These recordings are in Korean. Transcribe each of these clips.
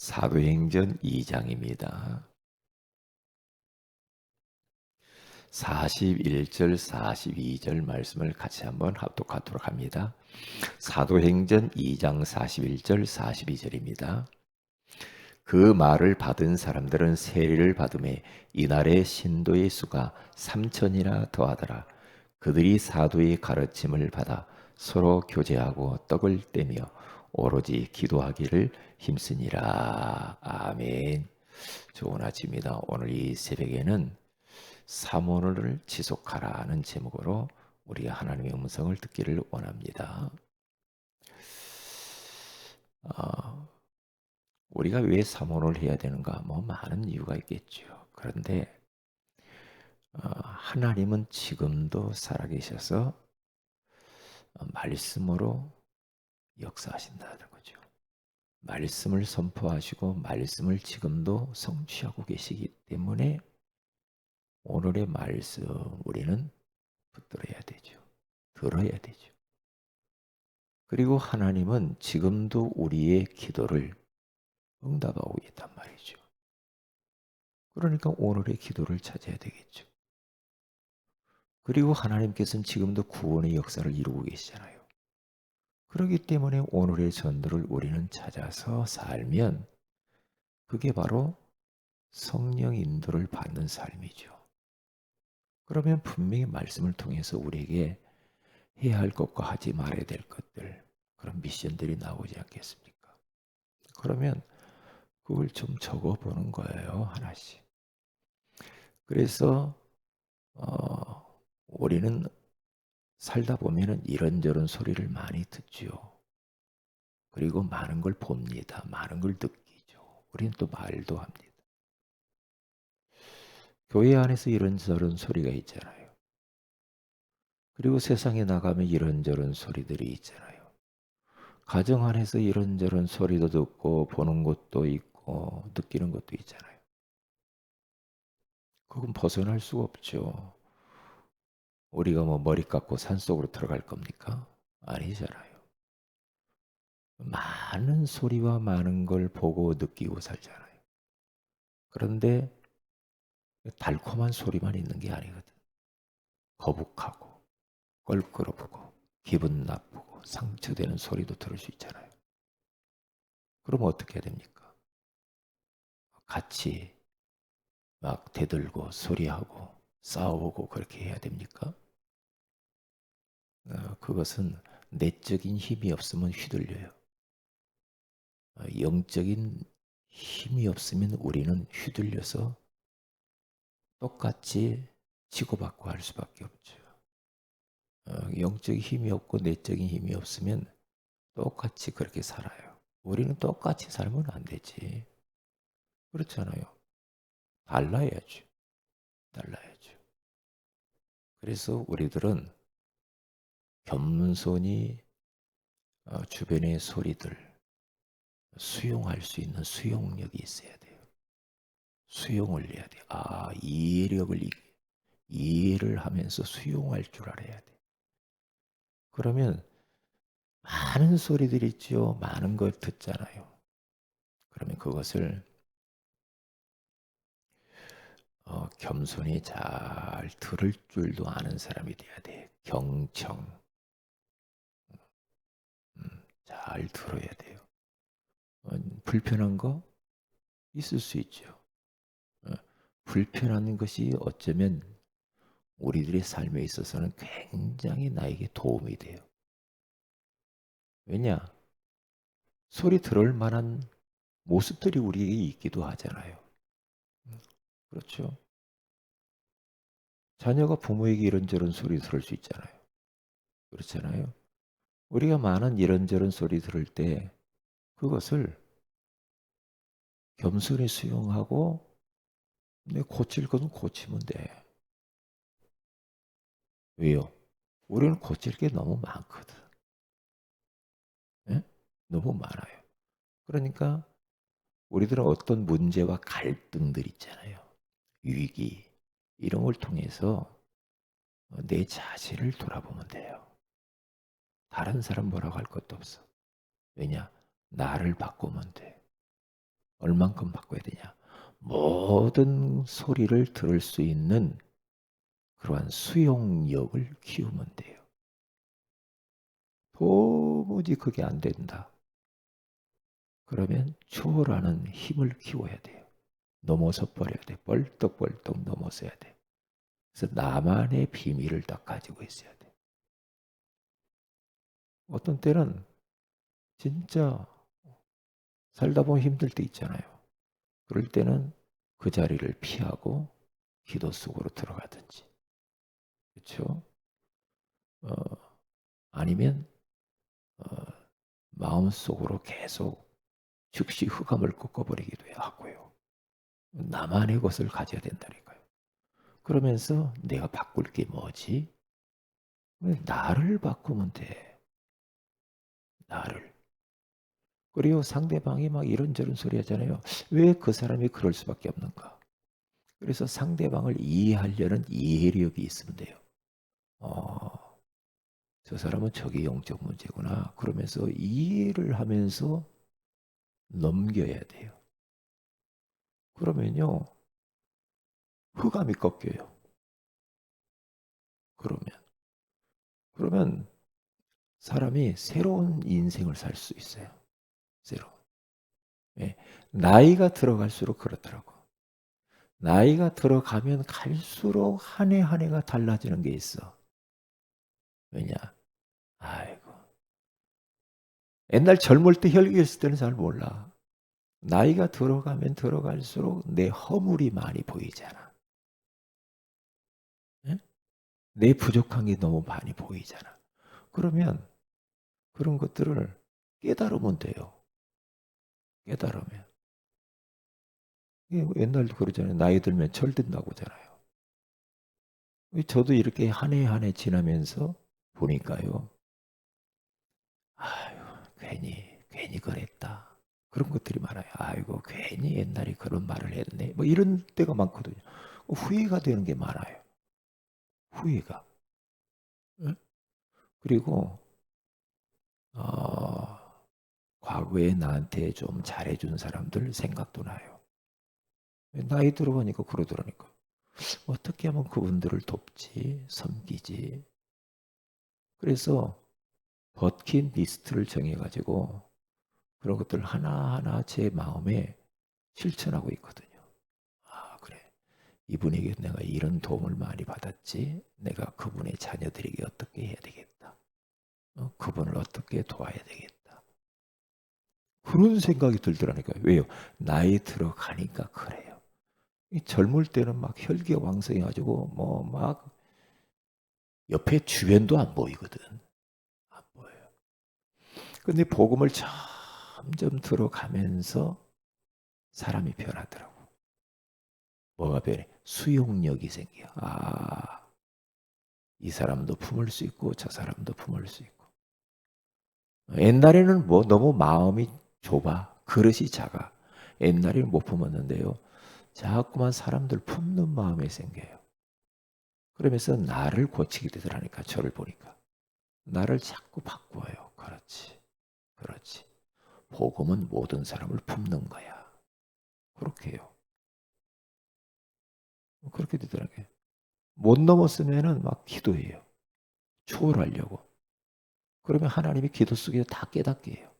사도행전 2장입니다. 41절, 42절 말씀을 같이 한번 합독하도록 합니다. 사도행전 2장 41절, 42절입니다. 그 말을 받은 사람들은 세례를 받음에 이날의 신도의 수가 3천이나 더하더라. 그들이 사도의 가르침을 받아 서로 교제하고 떡을 떼며 오로지 기도하기를 힘쓰니라. 아멘. 좋은 아침입니다. 오늘 이 새벽에는 사모를 지속하라는 제목으로 우리가 하나님의 음성을 듣기를 원합니다. 어, 우리가 왜 사모를 해야 되는가? 뭐 많은 이유가 있겠죠. 그런데 어, 하나님은 지금도 살아계셔서 어, 말씀으로 역사하신다는 거죠. 말씀을 선포하시고 말씀을 지금도 성취하고 계시기 때문에 오늘의 말씀 우리는 붙들어야 되죠. 들어야 되죠. 그리고 하나님은 지금도 우리의 기도를 응답하고 있단 말이죠. 그러니까 오늘의 기도를 찾아야 되겠죠. 그리고 하나님께서는 지금도 구원의 역사를 이루고 계시잖아요. 그렇기 때문에 오늘의 전도를 우리는 찾아서 살면 그게 바로 성령 인도를 받는 삶이죠. 그러면 분명히 말씀을 통해서 우리에게 해야 할 것과 하지 말아야 될 것들 그런 미션들이 나오지 않겠습니까? 그러면 그걸 좀 적어 보는 거예요 하나씩. 그래서 어, 우리는 살다 보면은 이런저런 소리를 많이 듣지요. 그리고 많은 걸 봅니다. 많은 걸 느끼죠. 우리는 또 말도 합니다. 교회 안에서 이런저런 소리가 있잖아요. 그리고 세상에 나가면 이런저런 소리들이 있잖아요. 가정 안에서 이런저런 소리도 듣고 보는 것도 있고 느끼는 것도 있잖아요. 그건 벗어날 수가 없죠. 우리가 뭐 머리 깎고 산속으로 들어갈 겁니까? 아니잖아요. 많은 소리와 많은 걸 보고 느끼고 살잖아요. 그런데 달콤한 소리만 있는 게 아니거든. 거북하고 껄끄러고 기분 나쁘고 상처되는 소리도 들을 수 있잖아요. 그럼 어떻게 해야 됩니까? 같이 막 대들고 소리하고 싸우고 그렇게 해야 됩니까? 어, 그것은 내적인 힘이 없으면 휘둘려요. 어, 영적인 힘이 없으면 우리는 휘둘려서 똑같이 치고받고 할 수밖에 없죠. 어, 영적인 힘이 없고 내적인 힘이 없으면 똑같이 그렇게 살아요. 우리는 똑같이 살면 안 되지. 그렇잖아요. 달라야죠. 달라야죠. 그래서 우리들은 겸손히 어, 주변의 소리들 수용할 수 있는 수용력이 있어야 돼요. 수용을 해야 돼. 아, 이해력을 이해를 하면서 수용할 줄 알아야 돼. 그러면 많은 소리들 있죠. 많은 걸 듣잖아요. 그러면 그것을 어, 겸손히 잘 들을 줄도 아는 사람이 돼야 돼. 경청. 음, 잘 들어야 돼요. 어, 불편한 거 있을 수 있죠. 불편한 것이 어쩌면 우리들의 삶에 있어서는 굉장히 나에게 도움이 돼요. 왜냐? 소리 들을 만한 모습들이 우리에게 있기도 하잖아요. 그렇죠? 자녀가 부모에게 이런저런 소리 들을 수 있잖아요. 그렇잖아요. 우리가 많은 이런저런 소리 들을 때 그것을 겸손히 수용하고 근데 고칠 것은 고치면 돼. 왜요? 우리는 고칠 게 너무 많거든. 네? 너무 많아요. 그러니까 우리들은 어떤 문제와 갈등들 있잖아요. 위기 이런 걸 통해서 내 자신을 돌아보면 돼요. 다른 사람 뭐라고 할 것도 없어. 왜냐? 나를 바꾸면 돼. 얼만큼 바꿔야 되냐? 모든 소리를 들을 수 있는 그러한 수용력을 키우면 돼요. 도무지 그게 안 된다. 그러면 초월하는 힘을 키워야 돼요. 넘어서 버려야 돼. 벌떡벌떡 넘어서야 돼. 그래서 나만의 비밀을 딱 가지고 있어야 돼. 어떤 때는 진짜 살다 보면 힘들 때 있잖아요. 그럴 때는 그 자리를 피하고 기도 속으로 들어가든지. 그렇죠? 어, 아니면 어, 마음속으로 계속 즉시 흑암을 꺾어버리기도 하고요. 나만의 것을 가져야 된다니까요. 그러면서 내가 바꿀 게 뭐지? 나를 바꾸면 돼. 나를. 그리고 상대방이 막 이런저런 소리 하잖아요. 왜 그 사람이 그럴 수밖에 없는가? 그래서 상대방을 이해하려는 이해력이 있으면 돼요. 어, 저 사람은 저게 영적 문제구나. 그러면서 이해를 하면서 넘겨야 돼요. 그러면요, 흑암이 꺾여요. 그러면. 그러면 사람이 새로운 인생을 살 수 있어요. 새로운. 예, 나이가 들어갈수록 그렇더라고. 나이가 들어가면 갈수록 한 해 한 해가 달라지는 게 있어. 왜냐? 아이고. 옛날 젊을 때 혈기였을 때는 잘 몰라. 나이가 들어가면 들어갈수록 내 허물이 많이 보이잖아. 예? 내 부족한 게 너무 많이 보이잖아. 그러면 그런 것들을 깨달으면 돼요. 깨달으면. 옛날도 그러잖아요. 나이 들면 철든다고 하잖아요. 저도 이렇게 한 해 한 해 지나면서 보니까요. 아유, 괜히, 괜히 그랬다. 그런 것들이 많아요. 아이고, 괜히 옛날에 그런 말을 했네. 뭐 이런 때가 많거든요. 후회가 되는 게 많아요. 후회가. 응? 그리고, 어, 과거에 나한테 좀 잘해준 사람들 생각도 나요. 나이 들어가니까 그러더라니까. 어떻게 하면 그분들을 돕지, 섬기지. 그래서 버킷 리스트를 정해가지고 그런 것들 하나하나 제 마음에 실천하고 있거든요. 아, 그래. 이분에게 내가 이런 도움을 많이 받았지. 내가 그분의 자녀들에게 어떻게 해야 되겠다. 어, 그분을 어떻게 도와야 되겠다. 그런 생각이 들더라니까요. 왜요? 나이 들어가니까 그래요. 젊을 때는 막 혈기왕성해가지고 뭐 막 옆에 주변도 안 보이거든. 안 보여요. 근데 복음을 점점 들어가면서 사람이 변하더라고. 뭐가 변해? 수용력이 생겨. 아, 이 사람도 품을 수 있고 저 사람도 품을 수 있고. 옛날에는 뭐 너무 마음이 좁아. 그릇이 작아. 옛날에는 못 품었는데요. 자꾸만 사람들 품는 마음이 생겨요. 그러면서 나를 고치게 되더라니까 저를 보니까. 나를 자꾸 바꾸어요. 그렇지. 그렇지. 복음은 모든 사람을 품는 거야. 그렇게 해요. 그렇게 되더라고요. 못 넘었으면은 막 기도해요. 초월하려고. 그러면 하나님이 기도 속에 다 깨닫게 해요.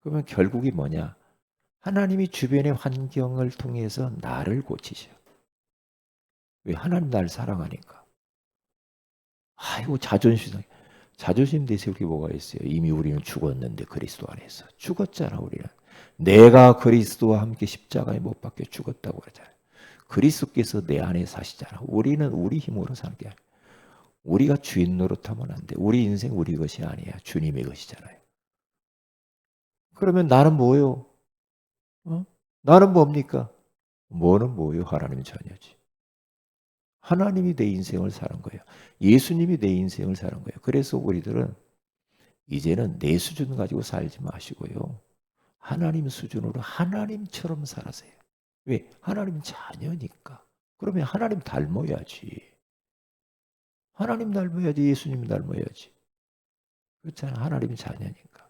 그러면 결국이 뭐냐? 하나님이 주변의 환경을 통해서 나를 고치셔. 왜? 하나님 나를 사랑하니까. 아이고, 자존심. 자존심 내세울 게 뭐가 있어요? 이미 우리는 죽었는데 그리스도 안에서. 죽었잖아, 우리는. 내가 그리스도와 함께 십자가에 못 박혀 죽었다고 그러잖아요. 그리스도께서 내 안에 사시잖아. 우리는 우리 힘으로 사는 게 아니야. 우리가 주인 노릇하면 안 돼. 우리 인생 우리 것이 아니야. 주님의 것이잖아요. 그러면 나는 뭐요? 어? 나는 뭡니까? 뭐는 뭐요? 하나님의 자녀지. 하나님이 내 인생을 사는 거예요. 예수님이 내 인생을 사는 거예요. 그래서 우리들은 이제는 내 수준 가지고 살지 마시고요. 하나님 수준으로 하나님처럼 살아세요. 왜? 하나님 자녀니까. 그러면 하나님 닮아야지. 하나님 닮아야지. 예수님 닮아야지. 그렇잖아. 하나님 자녀니까.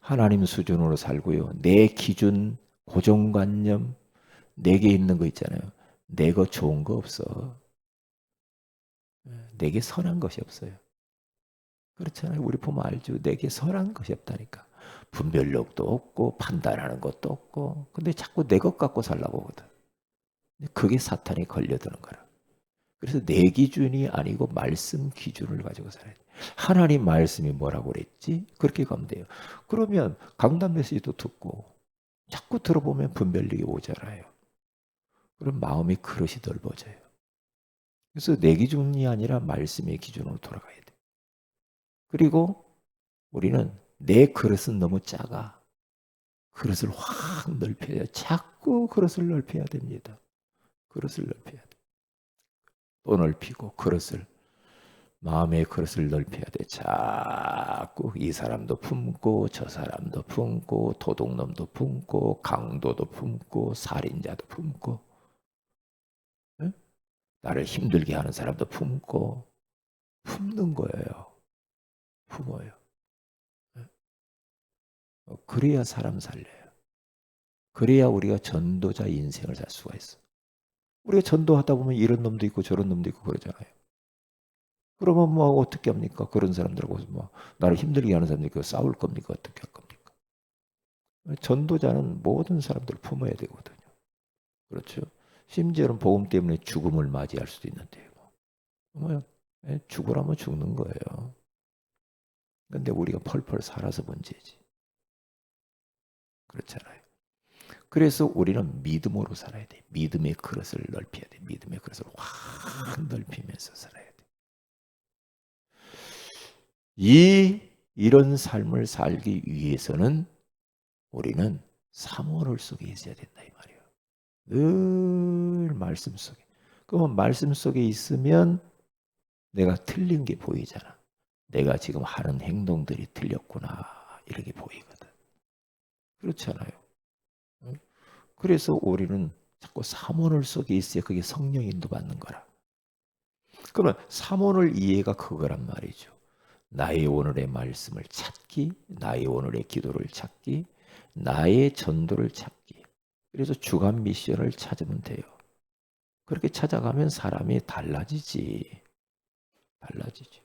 하나님 수준으로 살고요. 내 기준, 고정관념, 내게 있는 거 있잖아요. 내 거 좋은 거 없어. 내게 선한 것이 없어요. 그렇잖아요. 우리 보면 알죠. 내게 선한 것이 없다니까. 분별력도 없고 판단하는 것도 없고 근데 자꾸 내 것 갖고 살라고 하거든. 그게 사탄이 걸려드는 거라. 그래서 내 기준이 아니고 말씀 기준을 가지고 살아야 돼. 하나님 말씀이 뭐라고 그랬지? 그렇게 가면 돼요. 그러면 강단 메시지도 듣고 자꾸 들어보면 분별력이 오잖아요. 그럼 마음의 그릇이 넓어져요. 그래서 내 기준이 아니라 말씀의 기준으로 돌아가야 돼. 그리고 우리는 내 그릇은 너무 작아. 그릇을 확 넓혀야 자꾸 그릇을 넓혀야 됩니다. 그릇을 넓혀야 돼. 또 넓히고 그릇을 마음의 그릇을 넓혀야 돼. 자꾸 이 사람도 품고 저 사람도 품고 도둑놈도 품고 강도도 품고 살인자도 품고 응? 나를 힘들게 하는 사람도 품고 품는 거예요. 품어요. 응? 어, 그래야 사람 살려요. 그래야 우리가 전도자 인생을 살 수가 있어. 우리가 전도하다 보면 이런 놈도 있고 저런 놈도 있고 그러잖아요. 그러면 뭐 어떻게 합니까? 그런 사람들하고 뭐 나를 힘들게 하는 사람들과 싸울 겁니까? 어떻게 할 겁니까? 전도자는 모든 사람들을 품어야 되거든요. 그렇죠? 심지어는 복음 때문에 죽음을 맞이할 수도 있는데요. 뭐 예, 죽으라면 죽는 거예요. 근데 우리가 펄펄 살아서 문제지. 그렇잖아요. 그래서 우리는 믿음으로 살아야 돼. 믿음의 그릇을 넓혀야 돼. 믿음의 그릇을 확 넓히면서 살아야 돼. 이 이런 삶을 살기 위해서는 우리는 사모를 속에 있어야 된다 이 말이에요. 늘 말씀 속에. 그러면 말씀 속에 있으면 내가 틀린 게 보이잖아. 내가 지금 하는 행동들이 틀렸구나 이렇게 보이거든. 그렇잖아요. 그래서 우리는 자꾸 사모를 속에 있어야 그게 성령 인도받는 거라. 그러면 사모를 이해가 그거란 말이죠. 나의 오늘의 말씀을 찾기, 나의 오늘의 기도를 찾기, 나의 전도를 찾기. 그래서 주간 미션을 찾으면 돼요. 그렇게 찾아가면 사람이 달라지지. 달라지죠.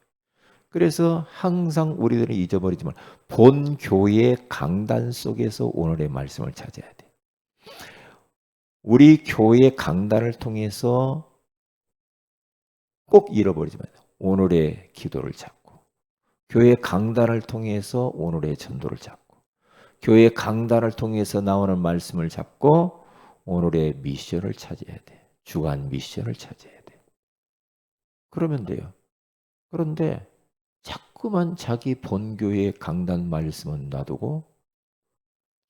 그래서 항상 우리들은 잊어버리지만 본 교회 강단 속에서 오늘의 말씀을 찾아야 돼. 우리 교회 강단을 통해서 꼭 잃어버리지 마요. 오늘의 기도를 찾고 교회 강단을 통해서 오늘의 전도를 찾고 교회 강단을 통해서 나오는 말씀을 잡고 오늘의 미션을 찾아야 돼. 주간 미션을 찾아야 돼. 그러면 돼요. 그런데 자꾸만 자기 본교의 강단 말씀은 놔두고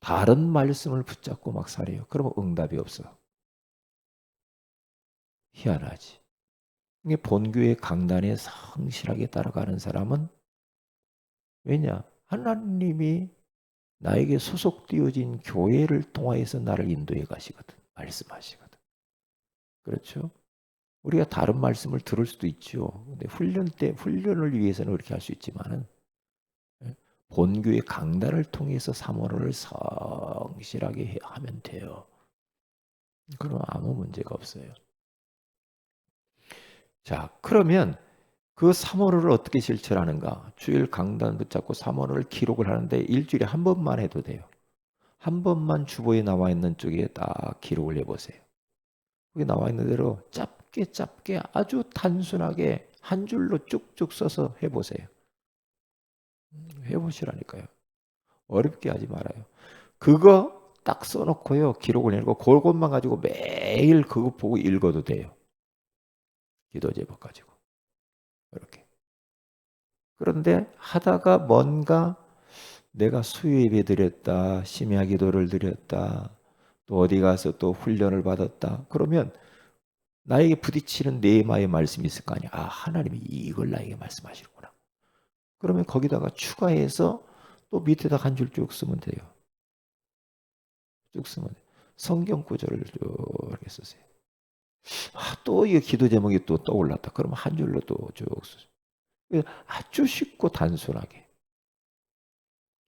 다른 말씀을 붙잡고 막 살아요. 그러면 응답이 없어. 희한하지. 이게 본교의 강단에 성실하게 따라가는 사람은 왜냐? 하나님이 나에게 소속되어진 교회를 통하여서 나를 인도해 가시거든. 말씀하시거든. 그렇죠? 우리가 다른 말씀을 들을 수도 있죠. 근데 훈련 때 훈련을 위해서는 그렇게 할 수 있지만은 예, 본교의 강단을 통해서 사모를 성실하게 하면 돼요. 그럼 아무 문제가 없어요. 자, 그러면 그 사모를 어떻게 실천하는가? 주일 강단 붙잡고 사모를 기록을 하는데 일주일에 한 번만 해도 돼요. 한 번만 주보에 나와 있는 쪽에 딱 기록을 해보세요. 거기 나와 있는 대로 짧게 짧게 아주 단순하게 한 줄로 쭉쭉 써서 해보세요. 해보시라니까요. 어렵게 하지 말아요. 그거 딱 써놓고요. 기록을 해놓고 그것만 가지고 매일 그거 보고 읽어도 돼요. 기도 제목 가지고. 이렇게. 그런데 하다가 뭔가 내가 수요 예배 드렸다, 심야 기도를 드렸다, 또 어디 가서 또 훈련을 받았다. 그러면 나에게 부딪히는 네마의 말씀이 있을 거 아니야. 아, 하나님이 이걸 나에게 말씀하시는구나. 그러면 거기다가 추가해서 또 밑에다 한 줄 쭉 쓰면 돼요. 쭉 쓰면 돼요. 성경 구절을 쭉 이렇게 쓰세요. 아, 또이 기도 제목이 또 떠올랐다. 그러면 한 줄로 또 쭉 쓰세요. 아주 쉽고 단순하게.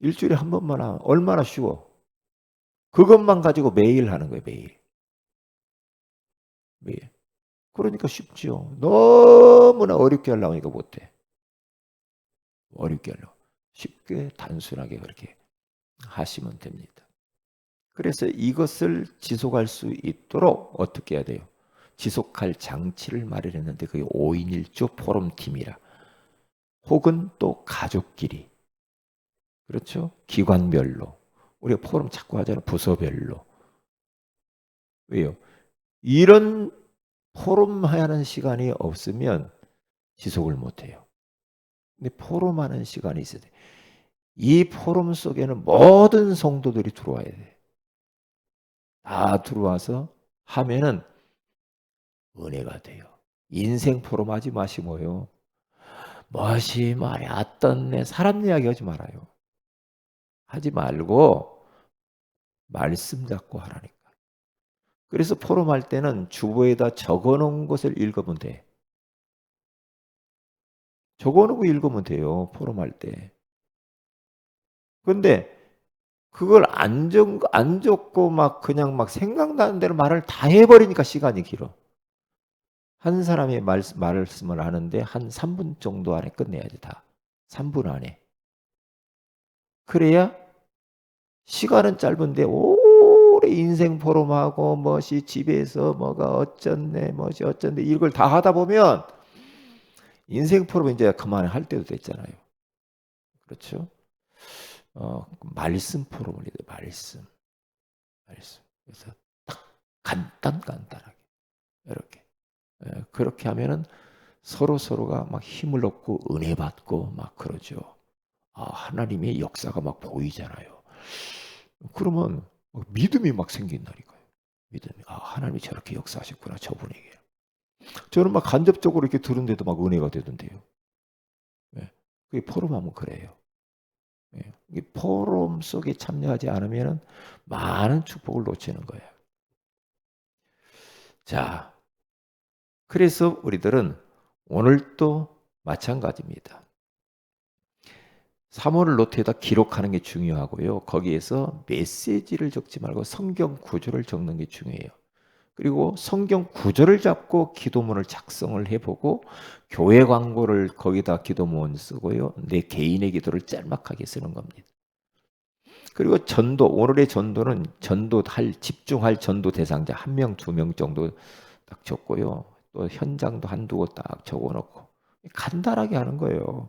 일주일에 한 번만 하면 얼마나 쉬워. 그것만 가지고 매일 하는 거예요, 매일. 매일. 그러니까 쉽지요. 너무나 어렵게 하려고 하니까 못해. 어렵게 하려고. 쉽게 단순하게 그렇게 하시면 됩니다. 그래서 이것을 지속할 수 있도록 어떻게 해야 돼요? 지속할 장치를 마련했는데 그게 5인 1조 포럼팀이라. 혹은 또 가족끼리. 그렇죠? 기관별로. 우리가 포럼 자꾸 하잖아요. 부서별로. 왜요? 이런 포럼 하는 시간이 없으면 지속을 못 해요. 근데 포럼 하는 시간이 있어야 돼. 이 포럼 속에는 모든 성도들이 들어와야 돼. 다 들어와서 하면은 은혜가 돼요. 인생 포럼 하지 마시고요. 멋이 말이 어떤네 사람 이야기 하지 말아요. 하지 말고 말씀 잡고 하라니까. 그래서 포럼 할 때는 주보에다 적어 놓은 것을 읽으면 돼. 적어 놓고 읽으면 돼요. 포럼 할 때. 근데 그걸 안, 적, 안 적고 막 그냥 막 생각나는 대로 말을 다 해버리니까 시간이 길어. 한 사람이 말, 말씀을 하는데 한 3분 정도 안에 끝내야지 다. 3분 안에. 그래야 시간은 짧은데 오래 인생 포럼하고 뭐시 집에서 뭐가 어쩌네 뭐시 어쩐데 이걸 다 하다 보면 인생 포럼 이제 그만할 때도 됐잖아요. 그렇죠? 어, 말씀 돼, 말씀. 말씀. 그래서 딱 간단 간단하게 이렇게 예, 그렇게 하면은 서로 서로가 막 힘을 얻고 은혜 받고 막 그러죠. 아, 하나님의 역사가 막 보이잖아요. 그러면 믿음이 막 생긴다니까요. 믿음이 아 하나님이 저렇게 역사하셨구나 저분에게. 저는 막 간접적으로 이렇게 들은데도 막 은혜가 되던데요. 예, 그게 포럼하면 그래요. 예, 포럼 속에 참여하지 않으면 많은 축복을 놓치는 거예요. 자, 그래서 우리들은 오늘도 마찬가지입니다. 3월을 노트에다 기록하는 게 중요하고요. 거기에서 메시지를 적지 말고 성경 구조를 적는 게 중요해요. 그리고 성경 구조를 잡고 기도문을 작성을 해보고 교회 광고를 거기다 기도문 쓰고요. 내 개인의 기도를 짤막하게 쓰는 겁니다. 그리고 전도 오늘의 전도는 전도할 집중할 전도 대상자 한 명, 두 명 정도 딱 적고요. 또 현장도 한두 곳 딱 적어놓고 간단하게 하는 거예요.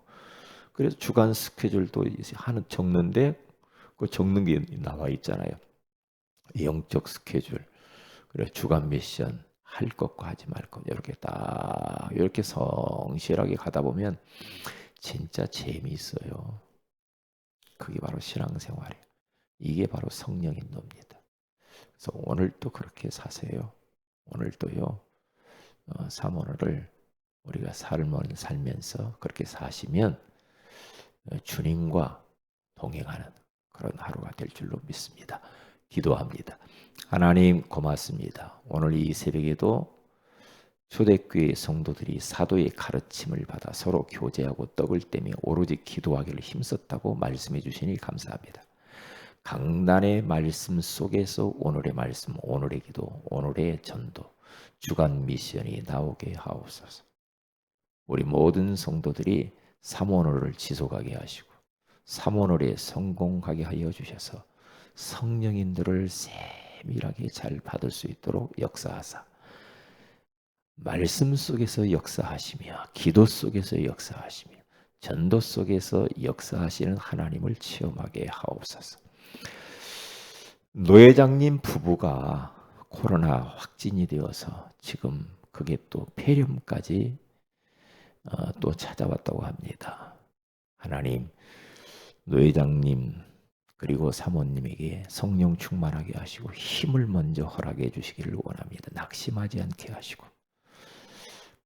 그래서 주간 스케줄도 하는 적는데 그 적는 게 나와 있잖아요. 영적 스케줄, 그래 주간 미션 할 것과 하지 말 것 이렇게 딱 이렇게 성실하게 가다 보면 진짜 재미있어요. 그게 바로 신앙생활이에요. 이게 바로 성령 인도입니다. 그래서 오늘도 그렇게 사세요. 오늘도요. 어, 사모를 우리가 삶을 살면서 그렇게 사시면 어, 주님과 동행하는 그런 하루가 될 줄로 믿습니다. 기도합니다. 하나님 고맙습니다. 오늘 이 새벽에도 초대교회 성도들이 사도의 가르침을 받아 서로 교제하고 떡을 떼며 오로지 기도하기를 힘썼다고 말씀해 주시니 감사합니다. 강단의 말씀 속에서 오늘의 말씀, 오늘의 기도, 오늘의 전도, 주간 미션이 나오게 하옵소서. 우리 모든 성도들이 삼원호를 지속하게 하시고 삼원호에 성공하게 하여 주셔서 성령인들을 세밀하게 잘 받을 수 있도록 역사하사 말씀 속에서 역사하시며 기도 속에서 역사하시며 전도 속에서 역사하시는 하나님을 체험하게 하옵소서. 노회장님 부부가 코로나 확진이 되어서 지금 그게 또 폐렴까지 어, 또 찾아왔다고 합니다. 하나님, 노 회장님 그리고 사모님에게 성령 충만하게 하시고 힘을 먼저 허락해 주시기를 원합니다. 낙심하지 않게 하시고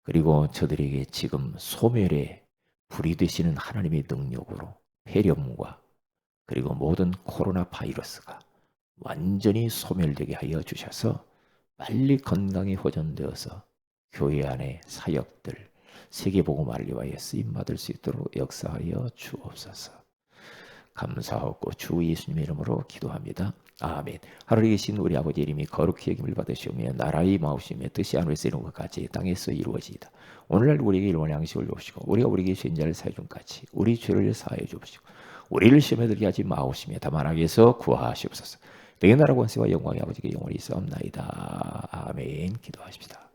그리고 저들에게 지금 소멸의 불이 되시는 하나님의 능력으로 폐렴과 그리고 모든 코로나 바이러스가 완전히 소멸되게 하여 주셔서 빨리 건강이 호전되어서 교회 안에 사역들 세계복음 알리와에 쓰임 받을 수 있도록 역사하여 주옵소서. 감사하고 주 예수님의 이름으로 기도합니다. 아멘. 하늘에 계신 우리 아버지 이름이 거룩히 여김을 받으시오며 나라의 마우시며 뜻이 하늘에서 이룬 것 같이 땅에서 이루어지이다. 오늘날 우리에게 일원 양식을 주옵시고 우리가 우리에게 죄인자를 사해 준 같이 우리 죄를 사하여 주옵시고 우리를 시험에 들게 하지 마옵시며 다만 악에서 구하시옵소서. 내게 나라 권세와 영광이 아버지께 영원히 있사옵나이다. 아멘. 기도하십시다.